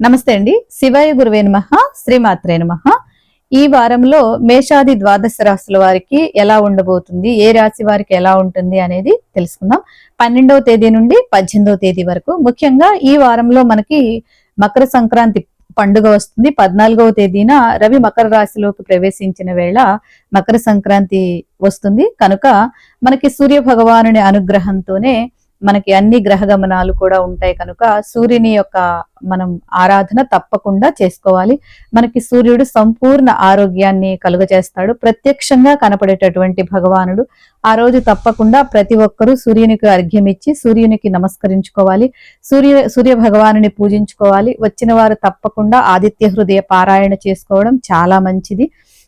నమస్తే అండి. శివాయ గురువే నమ శ్రీమాత్రే నమ. ఈ వారంలో మేషాది ద్వాదశ రాశుల వారికి ఎలా ఉండబోతుంది ఏ రాశి వారికి ఎలా ఉంటుంది అనేది తెలుసుకుందాం. పన్నెండవ తేదీ నుండి పద్దెనిమిదవ తేదీ వరకు. ముఖ్యంగా ఈ వారంలో మనకి మకర సంక్రాంతి పండుగ వస్తుంది. పద్నాలుగవ తేదీన రవి మకర రాశిలోకి ప్రవేశించిన వేళ మకర సంక్రాంతి వస్తుంది. కనుక మనకి సూర్య భగవానుని అనుగ్రహంతోనే మనకి అన్ని గ్రహ గమనాలు కూడా ఉంటాయి కనుక సూర్యుని యొక్క మనం ఆరాధన తప్పకుండా చేసుకోవాలి. మనకి సూర్యుడు సంపూర్ణ ఆరోగ్యాన్ని కలుగజేస్తాడు. ప్రత్యక్షంగా కనపడేటటువంటి భగవానుడు ఆ రోజు తప్పకుండా ప్రతి ఒక్కరూ సూర్యునికి అర్ఘ్యం ఇచ్చి సూర్యునికి నమస్కరించుకోవాలి. సూర్య సూర్య భగవానుని పూజించుకోవాలి. వచ్చిన వారు తప్పకుండా ఆదిత్య హృదయ పారాయణ చేసుకోవడం చాలా మంచిది.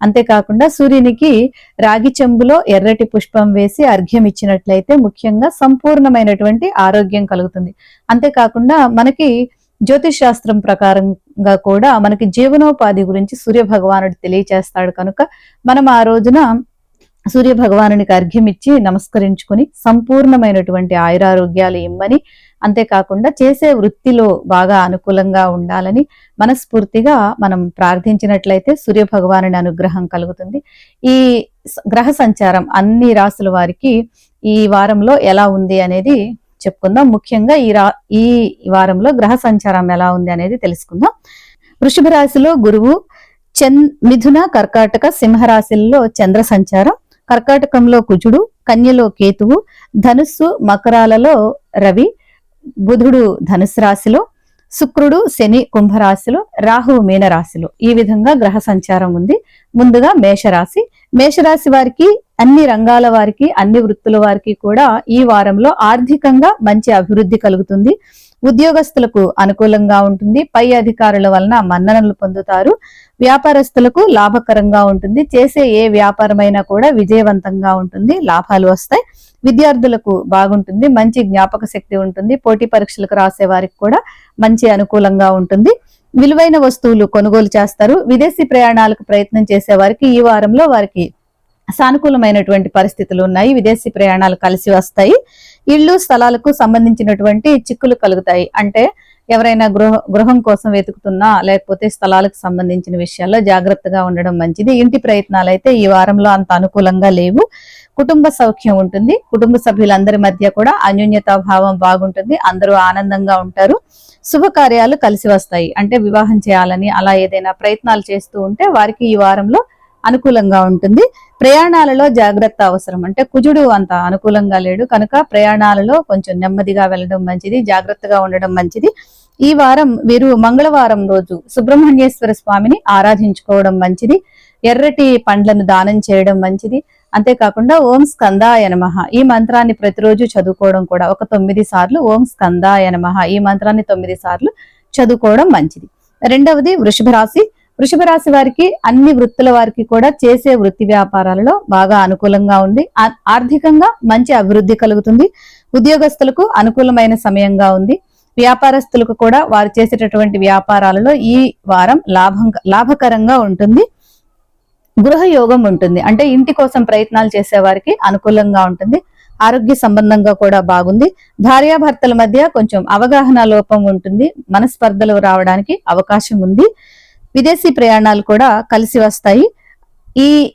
అంతేకాకుండా సూర్యునికి రాగి చెంబులో ఎర్రటి పుష్పం వేసి అర్ఘ్యం ఇచ్చినట్లయితే ముఖ్యంగా సంపూర్ణమైనటువంటి ఆరోగ్యం కలుగుతుంది. అంతేకాకుండా మనకి జ్యోతిష్ శాస్త్రం ప్రకారంగా కూడా మనకి జీవనోపాధి గురించి సూర్య భగవానుడు తెలియచేస్తాడు కనుక మనం ఆ రోజున సూర్య భగవానునికి అర్ఘ్యం ఇచ్చి నమస్కరించుకుని సంపూర్ణమైనటువంటి ఆయురారోగ్యాలు ఇమ్మని అంతేకాకుండా చేసే వృత్తిలో బాగా అనుకూలంగా ఉండాలని మనస్ఫూర్తిగా మనం ప్రార్థించినట్లయితే సూర్య భగవానుని అనుగ్రహం కలుగుతుంది. ఈ గ్రహ సంచారం అన్ని రాసుల వారికి ఈ వారంలో ఎలా ఉంది అనేది చెప్పుకుందాం. ముఖ్యంగా ఈ రా ఈ వారంలో గ్రహ సంచారం ఎలా ఉంది అనేది తెలుసుకుందాం. వృషభ రాశిలో గురువు చంద్ మిథున కర్కాటక సింహరాశిల్లో చంద్ర సంచారం కర్కాటకంలో కుజుడు కన్యలో కేతువు ధనుస్సు మకరాలలో రవి బుధుడు ధనుసు రాశిలో శుక్రుడు శని కుంభరాశిలో రాహువు మీనరాశిలో ఈ విధంగా గ్రహ సంచారం ఉంది. ముందుగా మేషరాశి. మేషరాశి వారికి అన్ని రంగాల వారికి అన్ని వృత్తుల వారికి కూడా ఈ వారంలో ఆర్థికంగా మంచి అభివృద్ధి కలుగుతుంది. ఉద్యోగస్తులకు అనుకూలంగా ఉంటుంది. పై అధికారుల వలన మన్ననలు పొందుతారు. వ్యాపారస్తులకు లాభకరంగా ఉంటుంది. చేసే ఏ వ్యాపారమైనా కూడా విజయవంతంగా ఉంటుంది. లాభాలు వస్తాయి. విద్యార్థులకు బాగుంటుంది మంచి జ్ఞాపక శక్తి ఉంటుంది పోటీ పరీక్షలకు రాసే వారికి కూడా మంచి అనుకూలంగా ఉంటుంది. విలువైన వస్తువులు కొనుగోలు చేస్తారు. విదేశీ ప్రయాణాలకు ప్రయత్నం చేసే వారికి ఈ వారంలో వారికి సానుకూలమైనటువంటి పరిస్థితులు ఉన్నాయి. విదేశీ ప్రయాణాలు కలిసి వస్తాయి. ఇళ్ళు స్థలాలకు సంబంధించినటువంటి చిక్కులు కలుగుతాయి. అంటే ఎవరైనా గృహ గృహం కోసం వెతుకుతున్నా లేకపోతే స్థలాలకు సంబంధించిన విషయాల్లో జాగ్రత్తగా ఉండడం మంచిది. ఇంటి ప్రయత్నాలు అయితే ఈ వారంలో అంత అనుకూలంగా లేవు. కుటుంబ సౌఖ్యం ఉంటుంది. కుటుంబ సభ్యులందరి మధ్య కూడా అన్యోన్యతా భావం బాగుంటుంది. అందరూ ఆనందంగా ఉంటారు. శుభకార్యాలు కలిసి వస్తాయి. అంటే వివాహం చేయాలని అలా ఏదైనా ప్రయత్నాలు చేస్తూ ఉంటే వారికి ఈ వారంలో అనుకూలంగా ఉంటుంది. ప్రయాణాలలో జాగ్రత్త అవసరం. అంటే కుజుడు అంత అనుకూలంగా లేడు. కనుక ప్రయాణాలలో కొంచెం నెమ్మదిగా వెళ్ళడం మంచిది. జాగ్రత్తగా ఉండడం మంచిది. ఈ వారం వీరు మంగళవారం రోజు సుబ్రహ్మణ్యేశ్వర స్వామిని ఆరాధించుకోవడం మంచిది. ఎర్రటి పండ్లను దానం చేయడం మంచిది. అంతేకాకుండా ఓం స్కందాయ నమః. ఈ మంత్రాన్ని ప్రతిరోజు చదువుకోవడం కూడా ఒక తొమ్మిది సార్లు ఓం స్కందాయ నమః. ఈ మంత్రాన్ని తొమ్మిది సార్లు చదువుకోవడం మంచిది. రెండవది వృషభ రాశి వృషభ రాశి వారికి అన్ని వృత్తుల వారికి కూడా చేసే వృత్తి వ్యాపారాలలో బాగా అనుకూలంగా ఉంది. ఆర్థికంగా మంచి అభివృద్ధి కలుగుతుంది. ఉద్యోగస్తులకు అనుకూలమైన సమయంగా ఉంది. వ్యాపారస్తులకు కూడా వారు చేసేటటువంటి వ్యాపారాలలో ఈ వారం లాభం లాభకరంగా ఉంటుంది. గృహ యోగం ఉంటుంది. అంటే ఇంటి కోసం ప్రయత్నాలు చేసేవారికి అనుకూలంగా ఉంటుంది. ఆరోగ్య సంబంధంగా కూడా బాగుంది. భార్యాభర్తల మధ్య కొంచెం అవగాహన లోపం ఉంటుంది. మనస్పర్ధలు రావడానికి అవకాశం ఉంది. విదేశీ ప్రయాణాలు కూడా కలిసి వస్తాయి. ఈ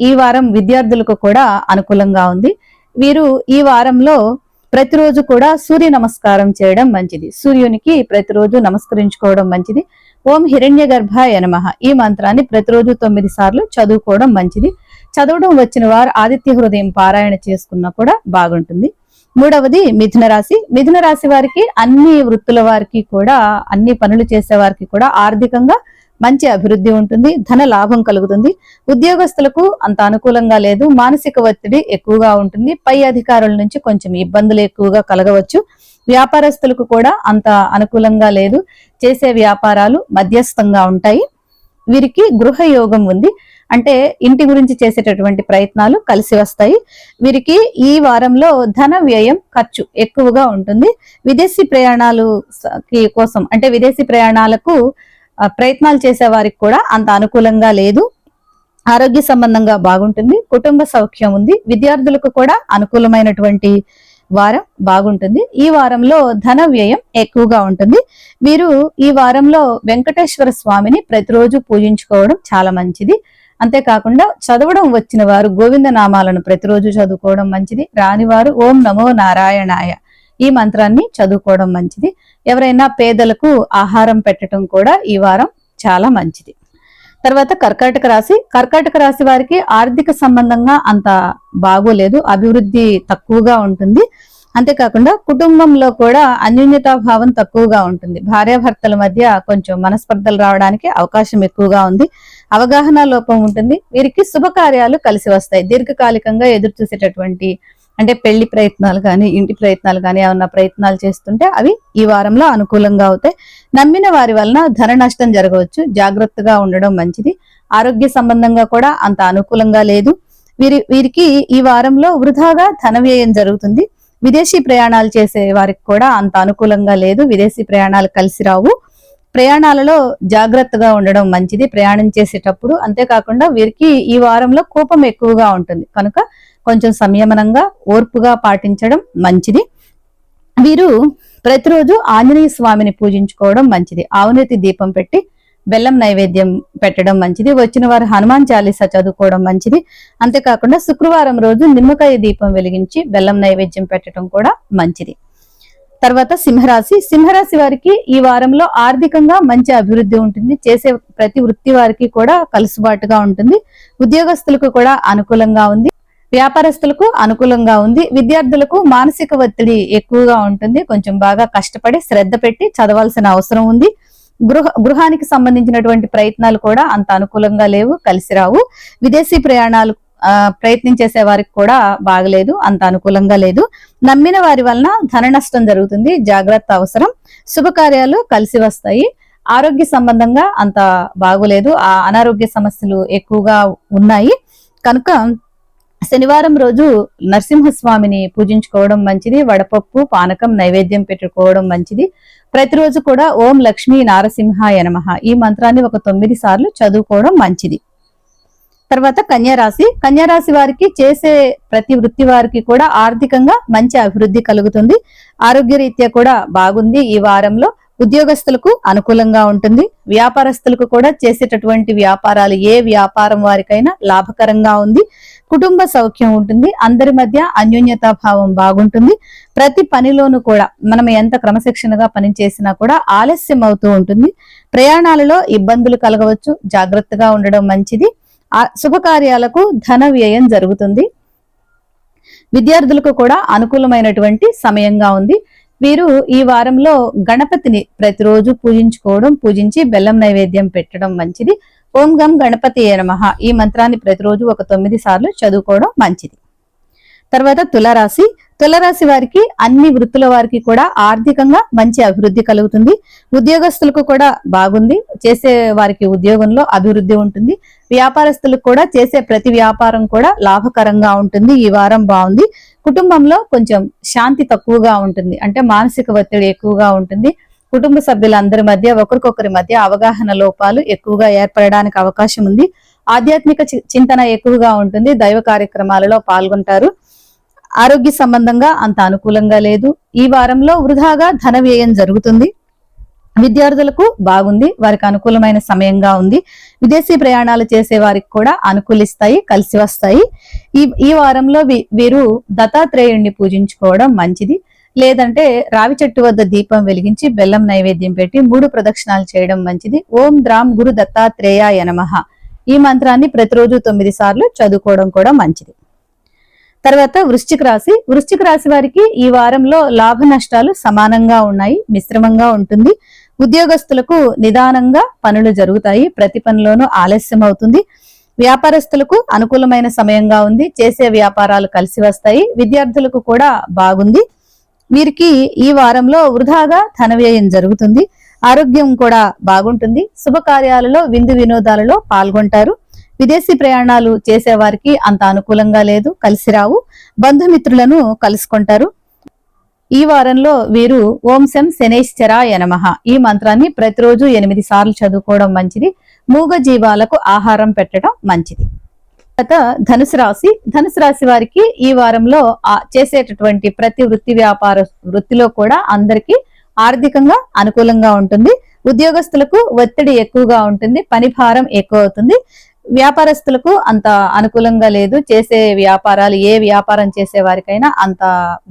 ఈ వారం విద్యార్థులకు కూడా అనుకూలంగా ఉంది. వీరు ఈ వారంలో ప్రతిరోజు కూడా సూర్య నమస్కారం చేయడం మంచిది. సూర్యునికి ప్రతిరోజు నమస్కరించుకోవడం మంచిది. ఓం హిరణ్య గర్భాయ నమః. ఈ మంత్రాన్ని ప్రతిరోజు తొమ్మిది సార్లు చదువుకోవడం మంచిది. చదవడం వచ్చిన వారు ఆదిత్య హృదయం పారాయణ చేసుకున్నా కూడా బాగుంటుంది. మూడవది మిథున రాశి. మిథున రాశి వారికి అన్ని వృత్తుల వారికి కూడా అన్ని పనులు చేసే వారికి కూడా ఆర్థికంగా మంచి అభివృద్ధి ఉంటుంది ధన లాభం కలుగుతుంది. ఉద్యోగస్తులకు అంత అనుకూలంగా లేదు మానసిక ఒత్తిడి ఎక్కువగా ఉంటుంది. పై అధికారుల నుంచి కొంచెం ఇబ్బందులు ఎక్కువగా కలగవచ్చు. వ్యాపారస్తులకు కూడా అంత అనుకూలంగా లేదు. చేసే వ్యాపారాలు మధ్యస్థంగా ఉంటాయి. వీరికి గృహ యోగం ఉంది. అంటే ఇంటి గురించి చేసేటటువంటి ప్రయత్నాలు కలిసి వస్తాయి. వీరికి ఈ వారంలో ధన వ్యయం ఖర్చు ఎక్కువగా ఉంటుంది. విదేశీ ప్రయాణాలు కోసం అంటే విదేశీ ప్రయాణాలకు ప్రయత్నాలు చేసే వారికి కూడా అంత అనుకూలంగా లేదు. ఆరోగ్య సంబంధంగా బాగుంటుంది. కుటుంబ సౌఖ్యం ఉంది. విద్యార్థులకు కూడా అనుకూలమైనటువంటి వారం బాగుంటుంది. ఈ వారంలో ధన వ్యయం ఎక్కువగా ఉంటుంది. వీరు ఈ వారంలో వెంకటేశ్వర స్వామిని ప్రతిరోజు పూజించుకోవడం చాలా మంచిది. అంతేకాకుండా చదవడం వచ్చిన వారు గోవింద నామాలను ప్రతిరోజు చదువుకోవడం మంచిది. రాని వారు ఓం నమో నారాయణాయ. ఈ మంత్రాన్ని చదువుకోవడం మంచిది. ఎవరైనా పేదలకు ఆహారం పెట్టడం కూడా ఈ వారం చాలా మంచిది. తర్వాత కర్కాటక రాశి. కర్కాటక రాశి వారికి ఆర్థిక సంబంధంగా అంత బాగోలేదు. అభివృద్ధి తక్కువగా ఉంటుంది. అంతేకాకుండా కుటుంబంలో కూడా అన్యోన్యతా భావం తక్కువగా ఉంటుంది. భార్యాభర్తల మధ్య కొంచెం మనస్పర్ధలు రావడానికి అవకాశం ఎక్కువగా ఉంది. అవగాహన లోపం ఉంటుంది. వీరికి శుభకార్యాలు కలిసి వస్తాయి. దీర్ఘకాలికంగా ఎదురు చూసేటటువంటి అంటే పెళ్ళి ప్రయత్నాలు కానీ ఇంటి ప్రయత్నాలు కానీ ఏమన్నా ప్రయత్నాలు చేస్తుంటే అవి ఈ వారంలో అనుకూలంగా అవుతాయి. నమ్మిన వారి వలన ధన నష్టం జరగవచ్చు. జాగ్రత్తగా ఉండడం మంచిది. ఆరోగ్య సంబంధంగా కూడా అంత అనుకూలంగా లేదు. వీరి వీరికి ఈ వారంలో వృధాగా ధన వ్యయం జరుగుతుంది. విదేశీ ప్రయాణాలు చేసే వారికి కూడా అంత అనుకూలంగా లేదు. విదేశీ ప్రయాణాలు కలిసి రావు. ప్రయాణాలలో జాగ్రత్తగా ఉండడం మంచిది. ప్రయాణం చేసేటప్పుడు అంతేకాకుండా వీరికి ఈ వారంలో కోపం ఎక్కువగా ఉంటుంది. కనుక కొంచెం సంయమనంగా ఓర్పుగా పాటించడం మంచిది. వీరు ప్రతిరోజు ఆంజనేయ స్వామిని పూజించుకోవడం మంచిది. ఆవునేతి దీపం పెట్టి బెల్లం నైవేద్యం పెట్టడం మంచిది. వచ్చిన వారు హనుమాన్ చాలీసా చదువుకోవడం మంచిది. అంతేకాకుండా శుక్రవారం రోజు నిమ్మకాయ దీపం వెలిగించి బెల్లం నైవేద్యం పెట్టడం కూడా మంచిది. తర్వాత సింహరాశి. సింహరాశి వారికి ఈ వారంలో ఆర్థికంగా మంచి అభివృద్ధి ఉంటుంది. చేసే ప్రతి వృత్తి వారికి కూడా కలుసుబాటుగా ఉంటుంది. ఉద్యోగస్తులకు కూడా అనుకూలంగా ఉంది. వ్యాపారస్తులకు అనుకూలంగా ఉంది. విద్యార్థులకు మానసిక ఒత్తిడి ఎక్కువగా ఉంటుంది. కొంచెం బాగా కష్టపడి శ్రద్ధ పెట్టి చదవాల్సిన అవసరం ఉంది. గృహ గృహానికి సంబంధించినటువంటి ప్రయత్నాలు కూడా అంత అనుకూలంగా లేవు కలిసి రావు. విదేశీ ప్రయాణాలు ఆ, ప్రయత్నం చేసే వారికి కూడా బాగలేదు అంత అనుకూలంగా లేదు. నమ్మిన వారి వలన ధన నష్టం జరుగుతుంది. జాగ్రత్త అవసరం. శుభకార్యాలు కలిసి వస్తాయి. ఆరోగ్య సంబంధంగా అంత బాగోలేదు. ఆ అనారోగ్య సమస్యలు ఎక్కువగా ఉన్నాయి. కనుక శనివారం రోజు నరసింహస్వామిని పూజించుకోవడం మంచిది. వడపప్పు పానకం నైవేద్యం పెట్టుకోవడం మంచిది. ప్రతిరోజు కూడా ఓం లక్ష్మీ నారసింహాయ నమః. ఈ మంత్రాన్ని ఒక తొమ్మిది సార్లు చదువుకోవడం మంచిది. తర్వాత కన్యారాశి. కన్యారాశి వారికి చేసే ప్రతి వృత్తి వారికి కూడా ఆర్థికంగా మంచి అభివృద్ధి కలుగుతుంది. ఆరోగ్య రీత్యా కూడా బాగుంది ఈ వారంలో. ఉద్యోగస్తులకు అనుకూలంగా ఉంటుంది. వ్యాపారస్తులకు కూడా చేసేటటువంటి వ్యాపారాలు ఏ వ్యాపారం వారికైనా లాభకరంగా ఉంది. కుటుంబ సౌఖ్యం ఉంటుంది అందరి మధ్య అన్యోన్యతా భావం బాగుంటుంది. ప్రతి పనిలోనూ కూడా మనం ఎంత క్రమశిక్షణగా పని చేసినా కూడా ఆలస్యం అవుతూ ఉంటుంది. ప్రయాణాలలో ఇబ్బందులు కలగవచ్చు జాగ్రత్తగా ఉండడం మంచిది. ఆ శుభకార్యాలకు ధన వ్యయం జరుగుతుంది. విద్యార్థులకు కూడా అనుకూలమైనటువంటి సమయంగా ఉంది. వీరు ఈ వారంలో గణపతిని ప్రతిరోజు పూజించుకోవడం పూజించి బెల్లం నైవేద్యం పెట్టడం మంచిది. ఓం గం గణపతి నమః. ఈ మంత్రాన్ని ప్రతిరోజు ఒక తొమ్మిది సార్లు చదువుకోవడం మంచిది. తర్వాత తులరాశి. తులరాశి వారికి అన్ని వృత్తుల వారికి కూడా ఆర్థికంగా మంచి అభివృద్ధి కలుగుతుంది. ఉద్యోగస్తులకు కూడా బాగుంది. చేసే వారికి ఉద్యోగంలో అభివృద్ధి ఉంటుంది. వ్యాపారస్తులకు కూడా చేసే ప్రతి వ్యాపారం కూడా లాభకరంగా ఉంటుంది. ఈ వారం బాగుంది. కుటుంబంలో కొంచెం శాంతి తక్కువగా ఉంటుంది. అంటే మానసిక ఒత్తిడి ఎక్కువగా ఉంటుంది. కుటుంబ సభ్యులందరి మధ్య ఒకరికొకరి మధ్య అవగాహన లోపాలు ఎక్కువగా ఏర్పడడానికి అవకాశం ఉంది. ఆధ్యాత్మిక చి- చింతన ఎక్కువగా ఉంటుంది. దైవ కార్యక్రమాలలో పాల్గొంటారు. ఆరోగ్య సంబంధంగా అంత అనుకూలంగా లేదు. ఈ వారంలో వృధాగా ధన వ్యయం జరుగుతుంది. విద్యార్థులకు బాగుంది. వారికి అనుకూలమైన సమయంగా ఉంది. విదేశీ ప్రయాణాలు చేసే వారికి కూడా అనుకూలిస్తాయి కలిసి వస్తాయి. ఈ ఈ వారంలో వీ- వీరు దత్తాత్రేయుణ్ణి పూజించుకోవడం మంచిది. లేదంటే రావి చెట్టు వద్ద దీపం వెలిగించి బెల్లం నైవేద్యం పెట్టి మూడు ప్రదక్షిణాలు చేయడం మంచిది. ఓం ద్రామ్ గురు దత్తాత్రేయాయ యనమహ ఈ మంత్రాన్ని ప్రతిరోజు తొమ్మిది సార్లు చదువుకోవడం కూడా మంచిది. తర్వాత వృశ్చిక రాశి. వృశ్చిక రాశి వారికి ఈ వారంలో లాభ నష్టాలు సమానంగా ఉన్నాయి మిశ్రమంగా ఉంటుంది. ఉద్యోగస్తులకు నిదానంగా పనులు జరుగుతాయి ప్రతి పనిలోనూ ఆలస్యం అవుతుంది. వ్యాపారస్తులకు అనుకూలమైన సమయంగా ఉంది చేసే వ్యాపారాలు కలిసి వస్తాయి విద్యార్థులకు కూడా బాగుంది. వీరికి ఈ వారంలో వృధాగా ధన వ్యయం జరుగుతుంది. ఆరోగ్యం కూడా బాగుంటుంది. శుభకార్యాలలో విందు వినోదాలలో పాల్గొంటారు. విదేశీ ప్రయాణాలు చేసేవారికి అంత అనుకూలంగా లేదు. కలిసి రావు. బంధుమిత్రులను కలుసుకుంటారు. ఈ వారంలో వీరు ఓం శం శనేశ్చరాయ నమః. ఈ మంత్రాన్ని ప్రతిరోజు ఎనిమిది సార్లు చదువుకోవడం మంచిది. మూగ జీవాలకు ఆహారం పెట్టడం మంచిది. తర్వాత ధనుసు రాశి. ధనుసు రాశి వారికి ఈ వారంలో ఆ చేసేటటువంటి ప్రతి వృత్తి వ్యాపార వృత్తిలో కూడా అందరికీ ఆర్థికంగా అనుకూలంగా ఉంటుంది. ఉద్యోగస్తులకు ఒత్తిడి ఎక్కువగా ఉంటుంది. పని భారం ఎక్కువ అవుతుంది వ్యాపారస్తులకు అంత అనుకూలంగా లేదు. చేసే వ్యాపారాలు ఏ వ్యాపారం చేసే వారికైనా అంత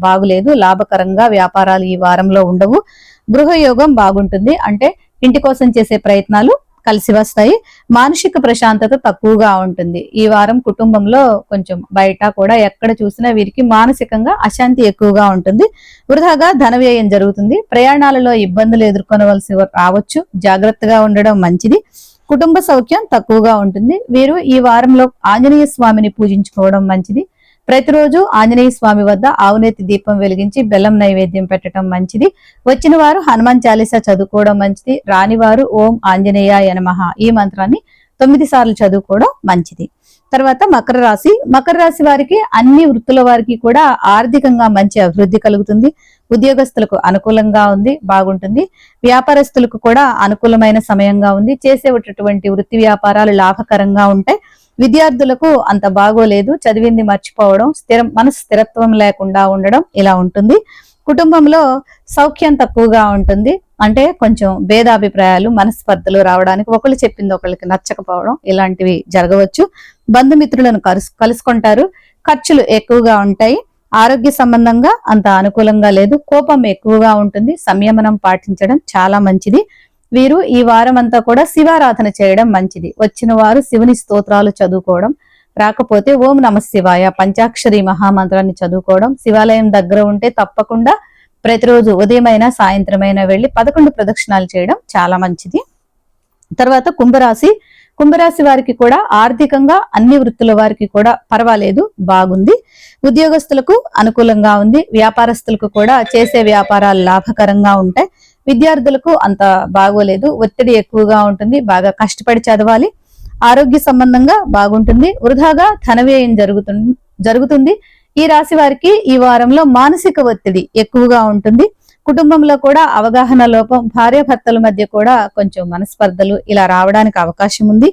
బాగులేదు. లాభకరంగా వ్యాపారాలు ఈ వారంలో ఉండవు. గృహయోగం బాగుంటుంది. అంటే ఇంటి కోసం చేసే ప్రయత్నాలు కలిసి వస్తాయి. మానసిక ప్రశాంతత తక్కువగా ఉంటుంది. ఈ వారం కుటుంబంలో కొంచెం బయట కూడా ఎక్కడ చూసినా వీరికి మానసికంగా అశాంతి ఎక్కువగా ఉంటుంది. వృధాగా ధన వ్యయం జరుగుతుంది. ప్రయాణాలలో ఇబ్బందులు ఎదుర్కొనవలసి రావచ్చు. జాగ్రత్తగా ఉండడం మంచిది. కుటుంబ సౌఖ్యం తక్కువగా ఉంటుంది. వీరు ఈ వారంలో ఆంజనేయ స్వామిని పూజించుకోవడం మంచిది. ప్రతిరోజు ఆంజనేయ స్వామి వద్ద ఆవునేతి దీపం వెలిగించి బెల్లం నైవేద్యం పెట్టడం మంచిది. వచ్చిన వారు హనుమాన్ చాలీసా చదువుకోవడం మంచిది. రానివారు ఓం ఆంజనేయ నమః ఈ మంత్రాన్ని తొమ్మిది సార్లు చదువుకోవడం మంచిది. తర్వాత మకర రాశి. మకర రాశి వారికి అన్ని వృత్తుల వారికి కూడా ఆర్థికంగా మంచి అభివృద్ధి కలుగుతుంది. ఉద్యోగస్తులకు అనుకూలంగా ఉంది బాగుంటుంది. వ్యాపారస్తులకు కూడా అనుకూలమైన సమయంగా ఉంది. చేసేటటువంటి వృత్తి వ్యాపారాలు లాభకరంగా ఉంటాయి. విద్యార్థులకు అంత బాగోలేదు చదివింది మర్చిపోవడం స్థిరం మనసు స్థిరత్వం లేకుండా ఉండడం ఇలా ఉంటుంది. కుటుంబంలో సౌఖ్యం తక్కువగా ఉంటుంది. అంటే కొంచెం భేదాభిప్రాయాలు మనస్పర్ధలు రావడానికి ఒకళ్ళు చెప్పింది ఒకళ్ళకి నచ్చకపోవడం ఇలాంటివి జరగవచ్చు. బంధుమిత్రులను కలుసు కలుసుకుంటారు. ఖర్చులు ఎక్కువగా ఉంటాయి. ఆరోగ్య సంబంధంగా అంత అనుకూలంగా లేదు. కోపం ఎక్కువగా ఉంటుంది. సంయమనం పాటించడం చాలా మంచిది. వీరు ఈ వారం అంతా కూడా శివారాధన చేయడం మంచిది. వచ్చిన వారు శివుని స్తోత్రాలు చదువుకోవడం రాకపోతే ఓం నమ శివాయ పంచాక్షరి మహామంత్రాన్ని చదువుకోవడం శివాలయం దగ్గర ఉంటే తప్పకుండా ప్రతిరోజు ఉదయమైనా సాయంత్రమైనా వెళ్ళి పదకొండు ప్రదక్షిణాలు చేయడం చాలా మంచిది. తర్వాత కుంభరాశి కుంభరాశి వారికి కూడా ఆర్థికంగా అన్ని వృత్తుల వారికి కూడా పర్వాలేదు బాగుంది. ఉద్యోగస్తులకు అనుకూలంగా ఉంది వ్యాపారస్తులకు కూడా చేసే వ్యాపారాలు లాభకరంగా ఉంటాయి. విద్యార్థులకు అంత బాగోలేదు. ఒత్తిడి ఎక్కువగా ఉంటుంది. బాగా కష్టపడి చదవాలి. ఆరోగ్య సంబంధంగా బాగుంటుంది. వృధాగా ధన వ్యయం జరుగుతుంది జరుగుతుంది. ఈ రాశి వారికి ఈ వారంలో మానసిక ఒత్తిడి ఎక్కువగా ఉంటుంది. కుటుంబంలో కూడా అవగాహన లోపం భార్యాభర్తల మధ్య కూడా కొంచెం మనస్పర్ధలు ఇలా రావడానికి అవకాశం ఉంది.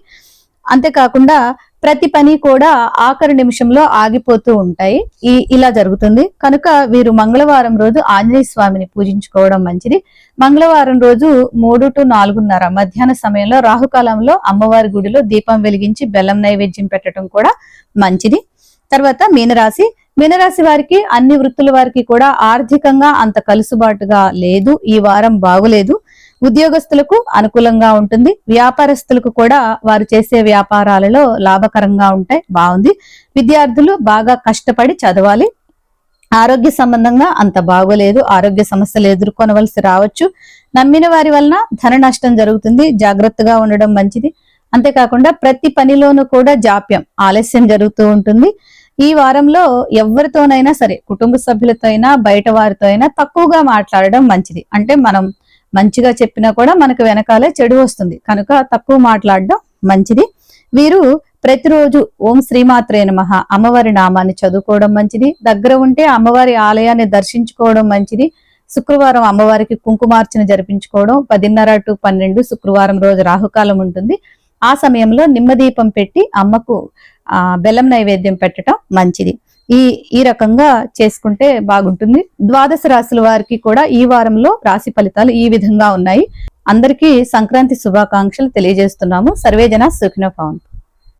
అంతేకాకుండా ప్రతి పని కూడా ఆఖరి నిమిషంలో ఆగిపోతూ ఉంటాయి. ఈ ఇలా జరుగుతుంది. కనుక వీరు మంగళవారం రోజు ఆంజనేయ స్వామిని పూజించుకోవడం మంచిది. మంగళవారం రోజు మూడు టు నాలుగున్నర మధ్యాహ్న సమయంలో రాహుకాలంలో అమ్మవారి గుడిలో దీపం వెలిగించి బెల్లం నైవేద్యం పెట్టడం కూడా మంచిది. తర్వాత మీనరాశి. మీనరాశి వారికి అన్ని వృత్తుల వారికి కూడా ఆర్థికంగా అంత కలుసుబాటుగా లేదు. ఈ వారం బాగులేదు. ఉద్యోగస్తులకు అనుకూలంగా ఉంటుంది. వ్యాపారస్తులకు కూడా వారు చేసే వ్యాపారాలలో లాభకరంగా ఉంటాయి. బాగుంది. విద్యార్థులు బాగా కష్టపడి చదవాలి. ఆరోగ్య సంబంధంగా అంత బాగోలేదు. ఆరోగ్య సమస్యలు ఎదుర్కొనవలసి రావచ్చు. నమ్మిన వారి వలన ధన నష్టం జరుగుతుంది. జాగ్రత్తగా ఉండడం మంచిది. అంతేకాకుండా ప్రతి పనిలోనూ కూడా జాప్యం ఆలస్యం జరుగుతూ ఉంటుంది. ఈ వారంలో ఎవరితోనైనా సరే కుటుంబ సభ్యులతో అయినా బయట వారితో అయినా తక్కువగా మాట్లాడడం మంచిది. అంటే మనం మంచిగా చెప్పినా కూడా మనకు వెనకాలే చెడు వస్తుంది. కనుక తక్కువ మాట్లాడడం మంచిది. వీరు ప్రతిరోజు ఓం శ్రీమాత్రే నమః అమ్మవారి నామాన్ని చదువుకోవడం మంచిది. దగ్గర ఉంటే అమ్మవారి ఆలయాన్ని దర్శించుకోవడం మంచిది. శుక్రవారం అమ్మవారికి కుంకుమార్చన జరిపించుకోవడం పదిన్నర టు పన్నెండు శుక్రవారం రోజు రాహుకాలం ఉంటుంది. ఆ సమయంలో నిమ్మదీపం పెట్టి అమ్మకు ఆ బెల్లం నైవేద్యం పెట్టడం మంచిది. ఈ ఈ రకంగా చేసుకుంటే బాగుంటుంది. ద్వాదశ రాశుల వారికి కూడా ఈ వారంలో రాశి ఫలితాలు ఈ విధంగా ఉన్నాయి. అందరికీ సంక్రాంతి శుభాకాంక్షలు తెలియజేస్తున్నాము. సర్వేజన సుఖిన పవన్